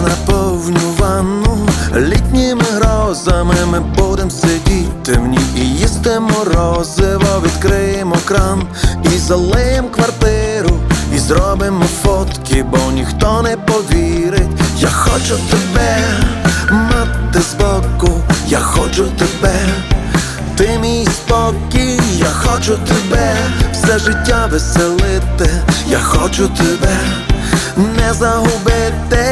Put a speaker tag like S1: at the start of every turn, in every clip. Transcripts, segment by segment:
S1: Наповню ванну літніми грозами. Ми будем сидіти в ній і їсти морозиво. Відкриємо кран і залиєм квартиру. І зробимо фотки, бо ніхто не повірить. Я хочу тебе мати збоку, я хочу тебе, ти мій спокій, я хочу тебе, все життя веселити, я хочу тебе не загубити.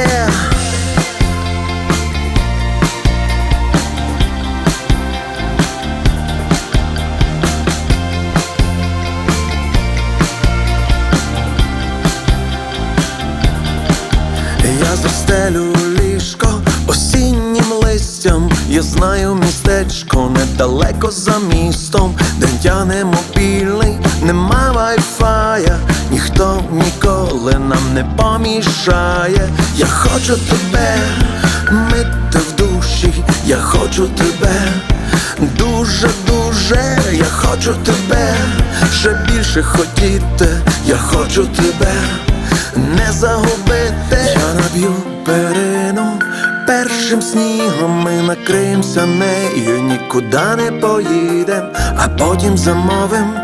S1: Листям. Я знаю містечко недалеко за містом, де тяне мобільний, нема вайфая, ніхто ніколи нам не помішає. Я хочу тебе мити в душі, я хочу тебе. Дуже, дуже, я хочу тебе, ще більше хотіти, я хочу тебе не загубити. Я наб'ю перину першим снігом ми накриємося нею, нікуди не поїдем, а потім замовим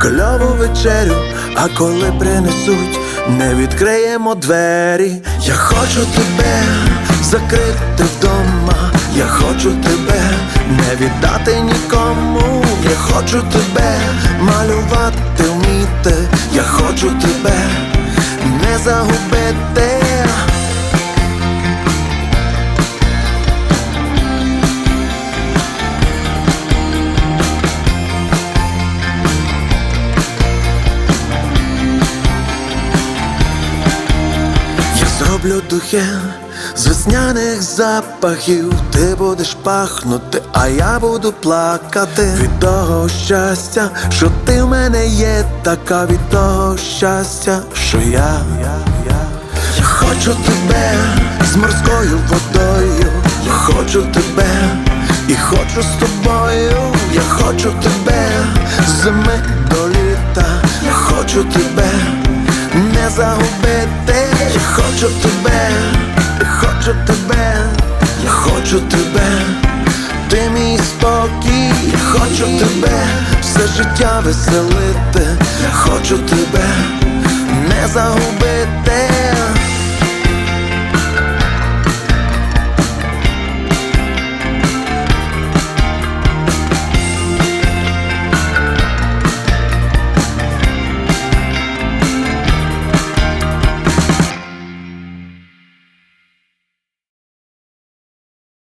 S1: кльову вечерю. А коли принесуть, не відкриємо двері. Я хочу тебе закрити вдома. Я хочу тебе не віддати нікому. Я хочу тебе малювати вміти. Я хочу тебе не загубити. Зроблю духи з весняних запахів. Ти будеш пахнути, а я буду плакати від того щастя, що ти в мене є, така від того щастя, що. Я хочу тебе з морською водою, я хочу тебе і хочу з тобою, я хочу тебе з зими до літа, я хочу тебе не загубити, я хочу тебе, хочу тебе, я хочу тебе, ти мій спокій, я хочу тебе, все життя веселити, я хочу тебе не загубити.